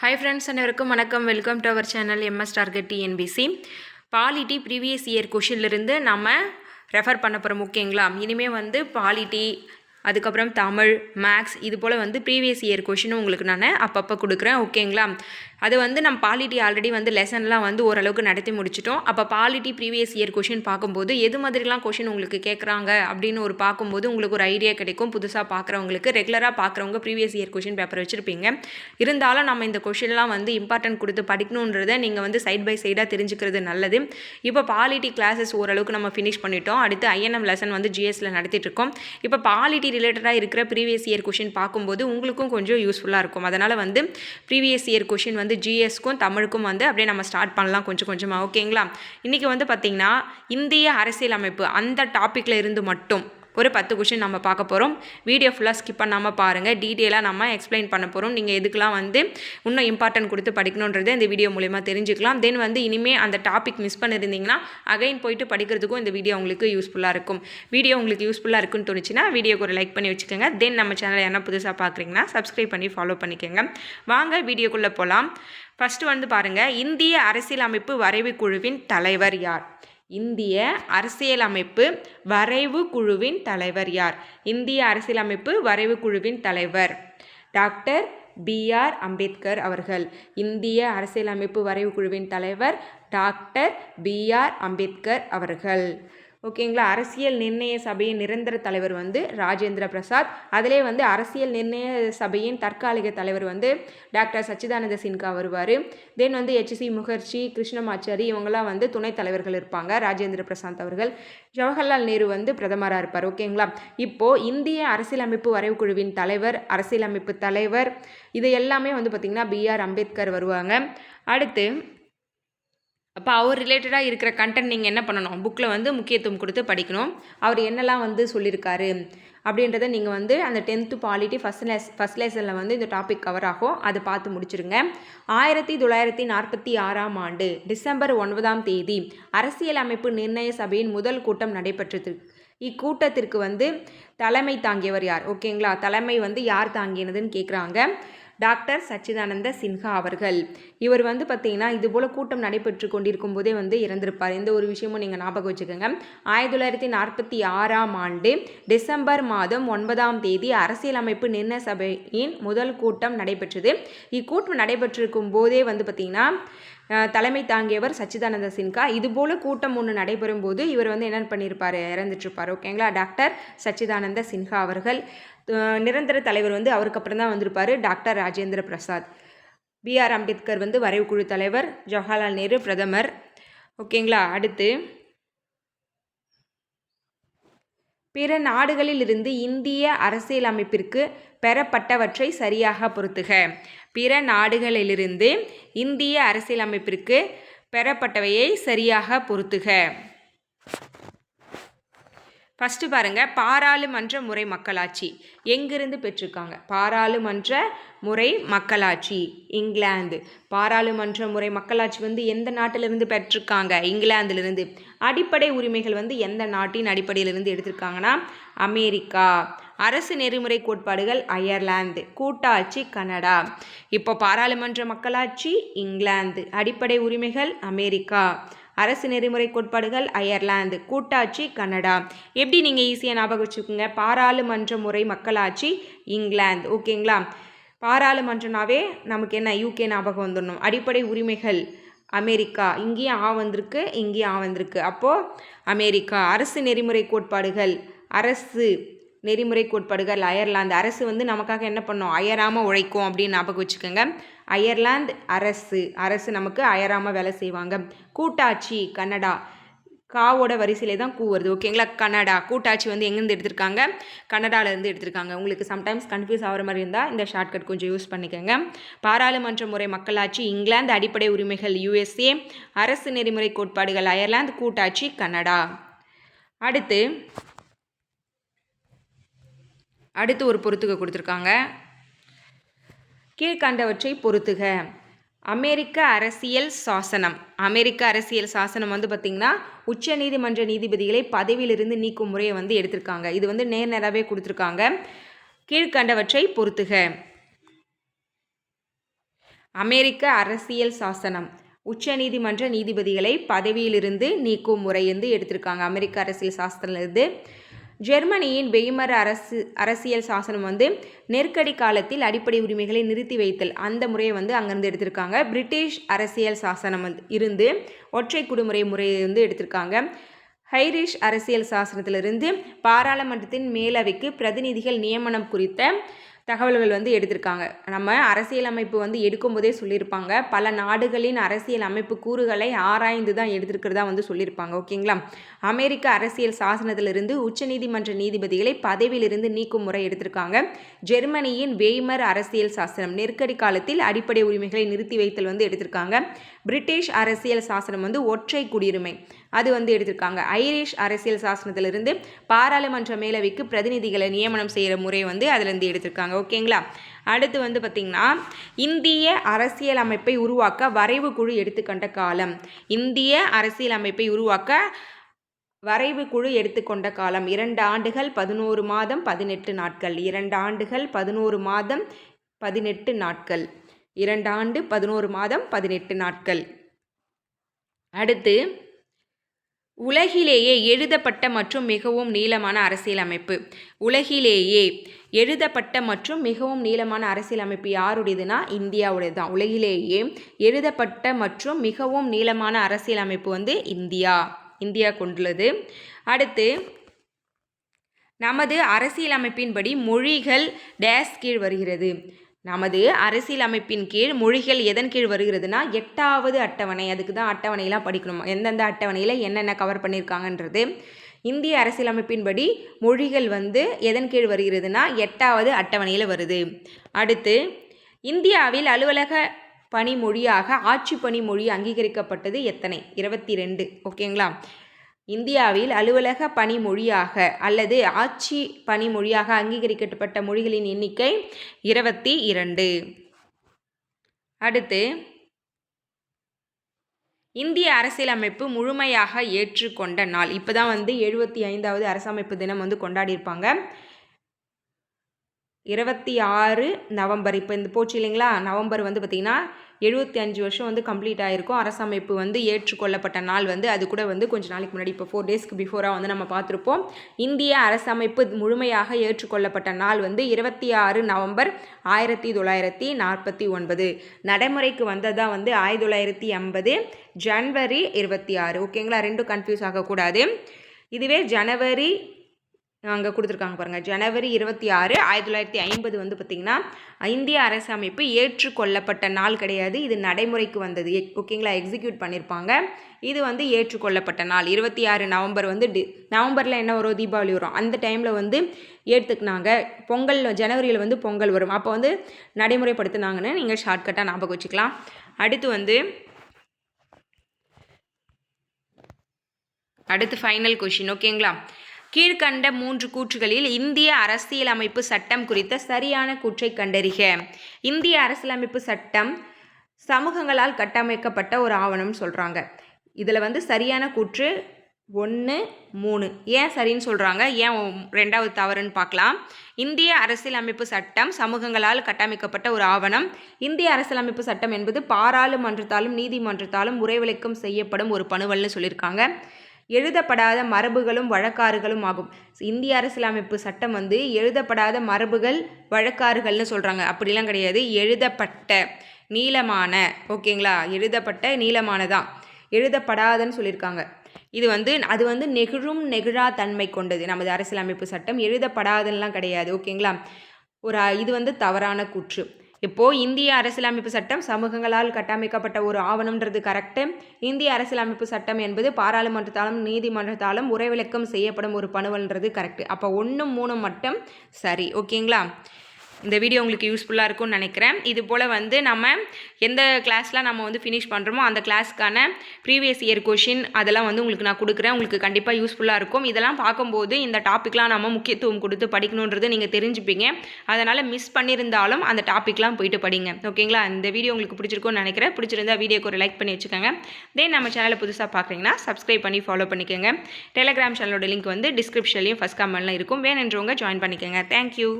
Hi friends அனைவருக்கும் வணக்கம். Welcome to our channel MS target TNPSC polity previous year கொஷின்லேருந்து நம்ம refer பண்ண போகிறோம் ஓகேங்களா? இனிமேல் வந்து பாலிட்டி அதுக்கப்புறம் தமிழ் மேக்ஸ் இது போல் வந்து ப்ரீவியஸ் இயர் கொஷினும் உங்களுக்கு நான் அப்பப்போ கொடுக்குறேன் ஓகேங்களா? அது வந்து நம்ம பாலிட்டி ஆல்ரெடி வந்து லெசன்லாம் வந்து ஓரளவுக்கு நடத்தி முடிச்சிட்டோம். அப்போ பாலிட்டி ப்ரீவியஸ் இயர் கொஷின் பார்க்கும்போது எது மாதிரிலாம் கொஷின் உங்களுக்கு கேட்குறாங்க அப்படின்னு ஒரு பார்க்கும்போது உங்களுக்கு ஒரு ஐடியா கிடைக்கும். புதுசாக பார்க்குறவங்களுக்கு ரெகுலராக பார்க்குறவங்க ப்ரீவியஸ் இயர் கொஷின் பேப்பர் வச்சுருப்பீங்க. இருந்தாலும் நம்ம இந்த கொஷின்லாம் வந்து இம்பார்ட்டன்ட் கொடுத்து படிக்கணுன்றதை நீங்கள் வந்து சைட் பை சைடாக தெரிஞ்சுக்கிறது நல்லது. இப்போ பாலிட்டி கிளாஸஸ் ஓரளவுக்கு நம்ம ஃபினிஷ் பண்ணிட்டோம். அடுத்து ஐஎன்எம் லெசன் வந்து ஜிஎஸ்ல நடத்திட்டு இருக்கோம். இப்போ பாலிட்டி ரிலேட்டடாக இருக்கிற ப்ரீவியஸ் இயர் கொஷின் பார்க்கும்போது உங்களுக்கும் கொஞ்சம் யூஸ்ஃபுல்லாக இருக்கும். அதனால் வந்து ப்ரீவியஸ் இயர் கொஷின் வந்து வந்து ஜிஎஸ்க்கும் தமிழுக்கும் வந்து அப்படியே நம்ம ஸ்டார்ட் பண்ணலாம் கொஞ்சம் கொஞ்சமாக ஓகேங்களா இன்றைக்கி வந்து பார்த்திங்கன்னா இந்திய அரசியலமைப்பு அந்த டாப்பிக்கில் இருந்து மட்டும் ஒரு பத்து கொஷின் நம்ம பார்க்க போகிறோம் வீடியோ ஃபுல்லாக ஸ்கிப் பண்ணாமல் பாருங்கள் டீட்டெயிலாக நம்ம எக்ஸ்பிளைன் பண்ண போகிறோம் நீங்கள் எதுக்கெலாம் வந்து இன்னும் இம்பார்ட்டன்ட் கொடுத்து படிக்கணுன்றதை இந்த வீடியோ மூலிமா தெரிஞ்சுக்கலாம். தென் வந்து இனிமேல் அந்த டாபிக் மிஸ் பண்ணியிருந்தீங்கன்னா அகைன் போயிட்டு படிக்கிறதுக்கும் இந்த வீடியோ உங்களுக்கு யூஸ்ஃபுல்லாக இருக்கும். வீடியோ உங்களுக்கு யூஸ்ஃபுல்லாக இருக்குன்னு தோணுச்சுன்னா வீடியோக்கு ஒரு லைக் பண்ணி வச்சுக்கோங்க. தென் நம்ம சேனலை என்ன புதுசாக பார்க்குறீங்கன்னா சப்ஸ்கிரைப் பண்ணி ஃபாலோ பண்ணிக்கோங்க. வாங்க வீடியோக்குள்ளே போகலாம் ஃபஸ்ட்டு வந்து பாருங்கள் இந்திய அரசியலமைப்பு வரைவு குழுவின் தலைவர் யார்? இந்திய அரசியலமைப்பு வரைவு குழுவின் தலைவர் யார்? இந்திய அரசியலமைப்பு வரைவு குழுவின் தலைவர் டாக்டர் பிஆர் அம்பேத்கர் அவர்கள். இந்திய அரசியலமைப்பு வரைவு குழுவின் தலைவர் டாக்டர் பிஆர் அம்பேத்கர் அவர்கள். ஓகேங்களா? அரசியல் நிர்ணய சபையின் நிரந்தர தலைவர் வந்து ராஜேந்திர பிரசாத். அதிலே வந்து அரசியல் நிர்ணய சபையின் தற்காலிக தலைவர் வந்து டாக்டர் சச்சிதானந்த சின்கா வருவார். தென் வந்து ஹெச்சி முகர்ஜி கிருஷ்ணமாச்சாரி இவங்கெல்லாம் வந்து துணைத் தலைவர்கள் இருப்பாங்க ராஜேந்திர பிரசாத் அவர்கள். ஜவஹர்லால் நேரு வந்து பிரதமராக இருப்பார் ஓகேங்களா? இப்போது இந்திய அரசியலமைப்பு வரைவு குழுவின் தலைவர் அரசியலமைப்பு தலைவர் இது எல்லாமே வந்து பார்த்திங்கன்னா பிஆர் அம்பேத்கர் வருவாங்க. அடுத்து அப்போ அவர் ரிலேட்டடாக இருக்கிற கண்டென்ட் நீங்கள் என்ன பண்ணணும்? புக்கில் வந்து முக்கியத்துவம் கொடுத்து படிக்கணும். அவர் என்னெல்லாம் வந்து சொல்லியிருக்காரு அப்படின்றத நீங்கள் வந்து அந்த tenth polity first less first லெசனில் வந்து இந்த டாபிக் கவர் ஆகும். அதை பார்த்து முடிச்சிருங்க. ஆயிரத்தி தொள்ளாயிரத்தி நாற்பத்தி ஆறாம் ஆண்டு டிசம்பர் ஒன்பதாம் தேதி அரசியலமைப்பு நிர்ணய சபையின் முதல் கூட்டம் நடைபெற்றது. இக்கூட்டத்திற்கு வந்து தலைமை தாங்கியவர் யார்? ஓகேங்களா தலைமை வந்து யார் தாங்கினதுன்னு கேட்குறாங்க டாக்டர் சச்சிதானந்த சின்ஹா அவர்கள். இவர் வந்து பார்த்திங்கன்னா இதுபோல் கூட்டம் நடைபெற்று கொண்டிருக்கும் போதே வந்து இறந்திருப்பார். எந்த ஒரு விஷயமும் நீங்கள் ஞாபகம் வச்சுக்கோங்க. ஆயிரத்தி தொள்ளாயிரத்தி நாற்பத்தி ஆறாம் ஆண்டு டிசம்பர் மாதம் ஒன்பதாம் தேதி அரசியலமைப்பு நிர்ணய சபையின் முதல் கூட்டம் நடைபெற்றது. இக்கூட்டம் நடைபெற்றிருக்கும் போதே வந்து பார்த்திங்கன்னா தலைமை தாங்கியவர் சச்சிதானந்த சின்ஹா. இதுபோல் கூட்டம் ஒன்று நடைபெறும் போது இவர் வந்து என்ன பண்ணியிருப்பார் இறந்துட்டுருப்பார். ஓகேங்களா டாக்டர் சச்சிதானந்த சின்ஹா அவர்கள். நிரந்தர தலைவர் வந்து அவருக்கு அப்புறம் தான் வந்திருப்பார் doctor Rajendra Prasad. B R Ambedkar வந்து வரைவு குழு தலைவர் ஜவஹர்லால் நேரு பிரதமர். ஓகேங்களா அடுத்து பிற நாடுகளிலிருந்து இந்திய அரசியலமைப்பிற்கு பெறப்பட்டவற்றை சரியாக பொருத்துக பிற நாடுகளிலிருந்து இந்திய அரசியலமைப்பிற்கு பெறப்பட்டவையை சரியாக பொருத்துக ஃபஸ்ட்டு பாருங்கள் பாராளுமன்ற முறை மக்களாட்சி. எங்கிருந்து பெற்றிருக்காங்க? பாராளுமன்ற முறை மக்களாட்சி இங்கிலாந்து. பாராளுமன்ற முறை மக்களாட்சி வந்து எந்த நாட்டிலிருந்து பெற்றிருக்காங்க? இங்கிலாந்துலேருந்து. அடிப்படை உரிமைகள் வந்து எந்த நாட்டின் அடிப்படையிலிருந்து எடுத்திருக்காங்கன்னா அமெரிக்கா. அரசு நெறிமுறை கோட்பாடுகள் அயர்லாந்து. கூட்டாட்சி கனடா. இப்போ பாராளுமன்ற மக்களாட்சி இங்கிலாந்து. அடிப்படை உரிமைகள் அமெரிக்கா. அரசு நெறிமுறை கோட்பாடுகள் அயர்லாந்து. கூட்டாட்சி கனடா. எப்படி நீங்கள் ஈஸியாக ஞாபகம் வச்சுக்கோங்க? பாராளுமன்ற முறை மக்களாட்சி இங்கிலாந்து. ஓகேங்களா? பாராளுமன்றனாவே நமக்கு என்ன? யூகே ஞாபகம் வந்துடணும். அடிப்படை உரிமைகள். அமெரிக்கா. இங்கேயும் ஆ வந்திருக்கு இங்கேயும் ஆ வந்திருக்கு. அப்போது அமெரிக்கா. அரசு நெறிமுறை கோட்பாடுகள். அரசு நெறிமுறை கோட்பாடுகள் அயர்லாந்து. அரசு வந்து நமக்காக என்ன பண்ணோம்? அயராமல் உழைக்கும் அப்படின்னு ஞாபகம் வச்சுக்கோங்க. அயர்லாந்து அரசு அரசு நமக்கு அயராமல் வேலை செய்வாங்க. கூட்டாட்சி கனடா. காவோட வரிசையிலே தான் கூ வருது. ஓகேங்களா கனடா. கூட்டாட்சி வந்து எங்கேருந்து எடுத்திருக்காங்க? கனடாலேருந்து எடுத்திருக்காங்க. உங்களுக்கு சம்டைம்ஸ் கன்ஃபியூஸ் ஆகிற மாதிரி இருந்தால் இந்த ஷார்ட்கட் கொஞ்சம் யூஸ் பண்ணிக்கோங்க. பாராளுமன்ற முறை மக்களாட்சி இங்கிலாந்து அடிப்படை உரிமைகள் யுஎஸ்ஏ அரசு நெறிமுறை கோட்பாடுகள் அயர்லாந்து கூட்டாட்சி கனடா. அடுத்து அடுத்து ஒரு பொறுத்துக்க கொடுத்துருக்காங்க. கீழ்கண்டவற்றை பொறுத்துக. அமெரிக்க அரசியல் சாசனம். அமெரிக்க அரசியல் சாசனம் வந்து பார்த்திங்கன்னா உச்ச நீதிமன்ற நீதிபதிகளை பதவியிலிருந்து நீக்கும் முறையை வந்து எடுத்திருக்காங்க. இது வந்து நேர் நேராகவே கொடுத்துருக்காங்க. கீழ்கண்டவற்றை பொறுத்துக. அமெரிக்க அரசியல் சாசனம். உச்ச நீதிமன்ற நீதிபதிகளை பதவியிலிருந்து நீக்கும் முறை வந்து எடுத்திருக்காங்க. அமெரிக்க அரசியல் சாசனத்திலிருந்து ஜெர்மனியின் வெய்மர் அரசு அரசியல் சாசனம் வந்து நெருக்கடி காலத்தில் அடிப்படை உரிமைகளை நிறுத்தி வைத்தல். அந்த முறையை வந்து அங்கேருந்து எடுத்திருக்காங்க. பிரிட்டிஷ் அரசியல் சாசனம் வந்து இருந்து ஒற்றை குடிமுறை முறையை வந்து எடுத்திருக்காங்க. ஹைரிஷ் அரசியல் சாசனத்திலிருந்து பாராளுமன்றத்தின் மேலவைக்கு பிரதிநிதிகள் நியமனம் குறித்த தகவல்கள் வந்து எடுத்திருக்காங்க. நம்ம அரசியலமைப்பு வந்து எடுக்கும்போதே சொல்லியிருப்பாங்க. பல நாடுகளின் அரசியல் அமைப்பு கூறுகளை ஆராய்ந்து தான் எடுத்திருக்கிறதா வந்து சொல்லியிருப்பாங்க. ஓகேங்களா? அமெரிக்க அரசியல் சாசனத்திலிருந்து உச்சநீதிமன்ற நீதிபதிகளை பதவியிலிருந்து நீக்கும் முறை எடுத்திருக்காங்க. ஜெர்மனியின் வெய்மர் அரசியல் சாசனம் நெருக்கடி காலத்தில் அடிப்படை உரிமைகளை நிறுத்தி வைத்தல் வந்து எடுத்திருக்காங்க. பிரிட்டிஷ் அரசியல் சாசனம் வந்து ஒற்றை குடியுரிமை. அது வந்து எடுத்திருக்காங்க. ஐரிஷ் அரசியல் சாசனத்திலிருந்து பாராளுமன்ற மேலவைக்கு பிரதிநிதிகளை நியமனம் செய்கிற முறை வந்து அதுலேருந்து எடுத்திருக்காங்க. ஓகேங்களா? அடுத்து வந்து பார்த்திங்கன்னா இந்திய அரசியல் அமைப்பை உருவாக்க வரைவு குழு எடுத்துக்கொண்ட காலம். இந்திய அரசியல் அமைப்பை உருவாக்க வரைவு குழு எடுத்துக்கொண்ட காலம். இரண்டு ஆண்டுகள் பதினோரு மாதம் பதினெட்டு நாட்கள். இரண்டு ஆண்டுகள் பதினோரு மாதம் பதினெட்டு நாட்கள். இரண்டாண்டு பதினோரு மாதம் பதினெட்டு நாட்கள். அடுத்து உலகிலேயே எழுதப்பட்ட மற்றும் மிகவும் நீளமான அரசியலமைப்பு. உலகிலேயே எழுதப்பட்ட மற்றும் மிகவும் நீளமான அரசியலமைப்பு யாருடையதுன்னா இந்தியாவுடையது தான் உலகிலேயே எழுதப்பட்ட மற்றும் மிகவும் நீளமான அரசியலமைப்பு வந்து இந்தியா. இந்தியா கொண்டுள்ளது. அடுத்து நமது அரசியலமைப்பின்படி மொழிகள் டேஸ் கீழ் வருகிறது. நமது அரசியலமைப்பின் கீழ் மொழிகள் எதன் கீழ் வருகிறதுனா எட்டாவது அட்டவணை. அதுக்கு தான் அட்டவணையெல்லாம் படிக்கணும். எந்தெந்த அட்டவணையில் என்னென்ன கவர் பண்ணியிருக்காங்கன்றது. இந்திய அரசியலமைப்பின்படி மொழிகள் வந்து எதன் கீழ் வருகிறதுனா எட்டாவது அட்டவணையில் வருது. அடுத்து இந்தியாவில் அலுவலக பணி மொழியாக ஆட்சி பணி மொழி அங்கீகரிக்கப்பட்டது எத்தனை? இருபத்தி ரெண்டு. ஓகேங்களா? இந்தியாவில் அலுவலக பணி மொழியாக அல்லது ஆட்சி பணிமொழியாக அங்கீகரிக்கப்பட்ட மொழிகளின் எண்ணிக்கை இருபத்தி இரண்டு. அடுத்து இந்திய அரசியலமைப்பு முழுமையாக ஏற்றுக்கொண்ட நாள். இப்போ தான் வந்து எழுபத்தி ஐந்தாவது அரசமைப்பு தினம் வந்து கொண்டாடியிருப்பாங்க. இருபத்தி ஆறு நவம்பர். இப்போ இந்த போச்சு இல்லைங்களா? நவம்பர் வந்து பார்த்திங்கன்னா எழுபத்தி அஞ்சு வருஷம் வந்து கம்ப்ளீட் ஆகிருக்கும் அரசமைப்பு வந்து ஏற்றுக்கொள்ளப்பட்ட நாள் வந்து அது கூட வந்து கொஞ்சம் நாளைக்கு முன்னாடி இப்போ ஃபோர் டேஸ்க்கு பிஃபோராக வந்து நம்ம பார்த்துருப்போம். இந்திய அரசமைப்பு முழுமையாக ஏற்றுக்கொள்ளப்பட்ட நாள் வந்து இருபத்தி ஆறு நவம்பர் ஆயிரத்தி தொள்ளாயிரத்தி நாற்பத்தி ஒன்பது. நடைமுறைக்கு வந்ததாக வந்து ஆயிரத்தி தொள்ளாயிரத்தி ஐம்பது. ஜனவரி இருபத்தி ஆறு. ஓகேங்களா? ரெண்டும் கன்ஃபியூஸ் ஆகக்கூடாது. இதுவே ஜனவரி அங்கே கொடுத்துருக்காங்க பாருங்கள் ஜனவரி இருபத்தி ஆறு ஆயிரத்தி தொள்ளாயிரத்தி ஐம்பது வந்து பார்த்திங்கன்னா இந்திய அரசமைப்பு ஏற்றுக்கொள்ளப்பட்ட நாள் கிடையாது. இது நடைமுறைக்கு வந்தது. ஓகேங்களா எக்ஸிக்யூட் பண்ணியிருப்பாங்க இது வந்து ஏற்றுக்கொள்ளப்பட்ட நாள். இருபத்தி ஆறு நவம்பர் வந்து டி நவம்பரில் என்ன வரும்? தீபாவளி வரும். அந்த டைமில் வந்து ஏற்றுக்குனாங்க பொங்கல் ஜனவரியில் வந்து பொங்கல் வரும். அப்போ வந்து நடைமுறைப்படுத்தினாங்கன்னு நீங்கள் ஷார்ட்கட்டாக ஞாபகம் வச்சுக்கலாம். அடுத்து வந்து அடுத்து ஃபைனல் கொஷின் ஓகேங்களா கீழ்கண்ட மூன்று கூற்றுகளில் இந்திய அரசியலமைப்பு சட்டம் குறித்த சரியான கூற்றை கண்டறிக. இந்திய அரசியலமைப்பு சட்டம் சமூகங்களால் கட்டமைக்கப்பட்ட ஒரு ஆவணம்னு சொல்கிறாங்க இதில் வந்து சரியான கூற்று ஒன்று மூணு. ஏன் சரின்னு சொல்கிறாங்க ஏன் ரெண்டாவது தவறுன்னு பார்க்கலாம். இந்திய அரசியலமைப்பு சட்டம் சமூகங்களால் கட்டமைக்கப்பட்ட ஒரு ஆவணம். இந்திய அரசியலமைப்பு சட்டம் என்பது பாராளுமன்றத்தாலும் நீதிமன்றத்தாலும் உரைவிலக்கம் செய்யப்படும் ஒரு பணுவல்னு சொல்லியிருக்காங்க. எழுதப்படாத மரபுகளும் வழக்காறுகளும் ஆகும். இந்திய அரசியலமைப்பு சட்டம் வந்து எழுதப்படாத மரபுகள் வழக்காறுகள்னு சொல்கிறாங்க அப்படிலாம் கிடையாது. எழுதப்பட்ட நீளமான ஓகேங்களா? எழுதப்பட்ட நீளமானதான் எழுதப்படாதன்னு சொல்லியிருக்காங்க. இது வந்து அது வந்து நெகிழும் நெகிழா தன்மை கொண்டது. நமது அரசியலமைப்பு சட்டம் எழுதப்படாதெல்லாம் கிடையாது. ஓகேங்களா? ஒரு இது வந்து தவறான கூற்று. இப்போது இந்திய அரசியலமைப்பு சட்டம் சமூகங்களால் கட்டமைக்கப்பட்ட ஒரு ஆவணம்ன்றது கரெக்டு இந்திய அரசியலமைப்பு சட்டம் என்பது பாராளுமன்றத்தாலும் நீதிமன்றத்தாலும் உரைவிலக்கம் செய்யப்படும் ஒரு பணுவல்ன்றது கரெக்டு அப்போ ஒன்று மூணு மட்டும் சரி ஓகேங்களா? இந்த வீடியோ உங்களுக்கு யூஸ்ஃபுல்லாக இருக்கும்னு நினைக்கிறேன். இது போல் வந்து நம்ம எந்த கிளாஸ்லாம் நம்ம வந்து ஃபினிஷ் பண்ணுறோமோ அந்த கிளாஸ்க்கான ப்ரீவியஸ் இயர் கொஷின் அதெல்லாம் வந்து உங்களுக்கு நான் கொடுக்குறேன். உங்களுக்கு கண்டிப்பாக யூஸ்ஃபுல்லாக இருக்கும். இதெல்லாம் பார்க்கும்போது இந்த டாப்பிக்லாம் நம்ம முக்கியத்துவம் கொடுத்து படிக்கணுன்றது நீங்கள் தெரிஞ்சுப்பீங்க. அதனால் மிஸ் பண்ணியிருந்தாலும் அந்த டாப்பிக்லாம் போயிட்டு படிங்க. ஓகேங்களா இந்த வீடியோ உங்களுக்கு பிடிச்சிருக்கும்னு நினைக்கிறேன். பிடிச்சிருந்தா வீடியோக்கு ஒரு லைக் பண்ணி வச்சுக்கோங்க. தென் நம்ம சேனலை புதுசாக பார்க்குறீங்கன்னா சப்ஸ்கிரைப் பண்ணி ஃபாலோ பண்ணிக்கோங்க. டெலிகிராம் சேனலோட லிங்க் வந்து டிஸ்கிரிப்ஷன்லையும் ஃபஸ்ட் கமெண்ட்லாம் இருக்கும். வேணுன்றவங்க ஜாயின் பண்ணிக்கோங்க. தேங்க்யூ